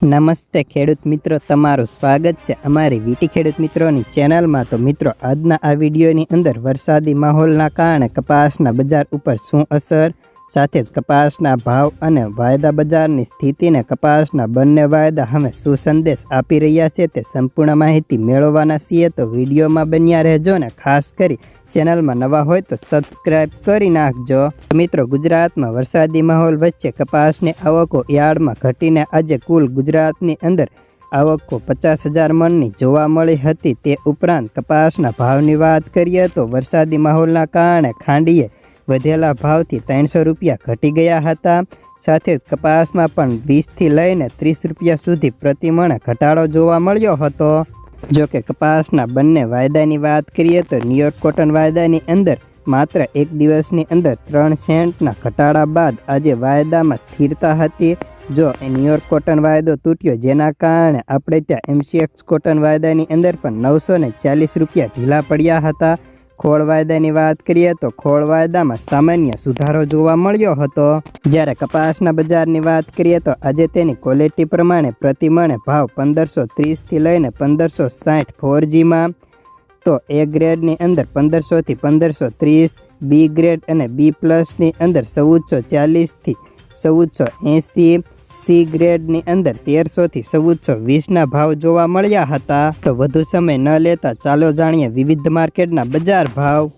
નમસ્તે ખેડૂત મિત્રો, તમારું સ્વાગત છે અમારી વીટી ખેડૂત મિત્રોની ચેનલમાં. તો મિત્રો, આજના આ વિડીયોની અંદર વરસાદી માહોલના કારણે કપાસના બજાર ઉપર શું અસર સાથે જ કપાસના ભાવ અને વાયદા બજારની સ્થિતિને કપાસના બંને વાયદા હવે શું સંદેશ આપી રહ્યા છે તે સંપૂર્ણ માહિતી મેળવવાના છીએ. તો વિડીયોમાં બન્યા રહેજો ને ખાસ કરી ચેનલમાં નવા હોય તો સબસ્ક્રાઇબ કરી નાખજો. મિત્રો, ગુજરાતમાં વરસાદી માહોલ વચ્ચે કપાસની આવકો યાર્ડમાં ઘટીને આજે કુલ ગુજરાતની અંદર આવકો પચાસ હજાર મણની જોવા મળી હતી. તે ઉપરાંત કપાસના ભાવની વાત કરીએ તો વરસાદી માહોલના કારણે ખાંડીએ વધેલા ભાવથી ત્રણસો રૂપિયા ઘટી ગયા હતા. સાથે જ કપાસમાં પણ વીસથી લઈને ત્રીસ રૂપિયા સુધી પ્રતિમણે ઘટાડો જોવા મળ્યો હતો. જો કે કપાસના બંને વાયદાની વાત કરીએ તો ન્યુયોર્ક કોટન વાયદાની અંદર માત્ર એક દિવસની અંદર ત્રણ સેન્ટના ઘટાડા બાદ આજે વાયદામાં સ્થિરતા હતી. જો ન્યુયોર્ક કોટન વાયદો તૂટ્યો જેના કારણે આપણે ત્યાં એમસીએક્સ કોટન વાયદાની અંદર પણ નવસો ચાલીસ રૂપિયા ઢીલા પડ્યા હતા. ખોળ વાયદાની વાત કરીએ તો ખોળ વાયદામાં સામાન્ય સુધારો જોવા મળ્યો હતો. જ્યારે કપાસના બજારની વાત કરીએ તો આજે તેની ક્વોલિટી પ્રમાણે પ્રતિમણે ભાવ પંદરસો ત્રીસથી લઈને પંદરસો સાઠ ફોરજીમાં. તો એ ગ્રેડની અંદર પંદરસોથી પંદરસો ત્રીસ, બી ગ્રેડ અને બી પ્લસની અંદર ચૌદસો ચાલીસથી ચૌદસો એંસી સી ગ્રેડની અંદર તેરસોથી ચૌદસો વીસના ભાવ જોવા મળ્યા હતા. તો વધુ સમય ન લેતા ચાલો જાણીએ વિવિધ માર્કેટના બજાર ભાવ.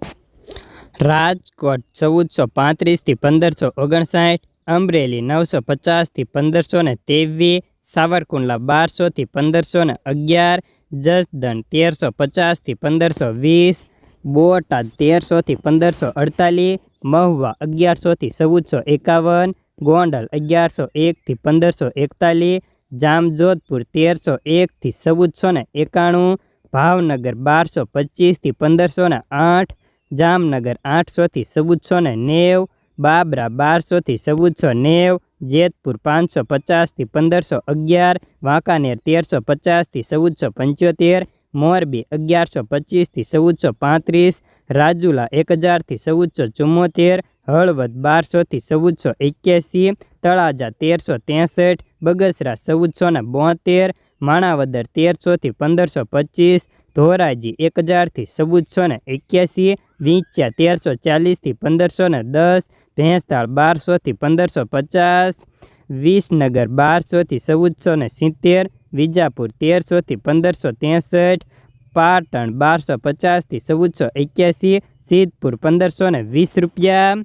રાજકોટ ચૌદસો પાંત્રીસથી પંદરસો ઓગણસાઠ, અમરેલી નવસો પચાસથી પંદરસો ને ત્રેવીસ, સાવરકુંડલા બારસોથી પંદરસો ને અગિયાર, જસદણ તેરસો પચાસથી પંદરસો વીસ, બોટાદ તેરસોથી પંદરસો અડતાલીસ, મહુવા અગિયારસોથી ચૌદસો એકાવન ગોંડલ, અગિયારસો એકથી પંદરસો એકતાલીસ, જામજોધપુર, તેરસો એકથી ચૌદસો ને એકાણું, ભાવનગર, બારસો પચીસથી પંદરસો ને આઠ, જામનગર આઠસોથી ચૌદસો ને નેવ, બાબરા બારસોથી ચૌદસો નેવ, જેતપુર, પાંચસો પચાસથી પંદરસો અગિયાર, વાંકાનેર, તેરસો પચાસથી ચૌદસો પંચોતેર મોરબી અગિયારસો પચીસથી ચૌદસો પાંત્રીસ, રાજુલા એક હજારથી ચૌદસો ચુમ્મોતેર હળવદ બારસોથી ચૌદસો એક્યાસી, તળાજા તેરસો ત્રેસઠ, બગસરા ચૌદસો ને બોતેર, માણાવદર તેરસોથી પંદરસો પચીસ, ધોરાજી એક હજારથી ચૌદસો ને એક્યાસી વિંચ્યા તેરસો ચાલીસથી પંદરસો ને દસ ભેંસતાળ બારસોથી પંદરસો પચાસ, વિસનગર બારસોથી ચૌદસો ને સિત્તેર વિજાપુર તેરસોથી પંદરસો ત્રેસઠ પાટણ બારસો પચાસથી ચૌદસો એક્યાસી સિદ્ધપુર પંદરસો વીસ રૂપિયા.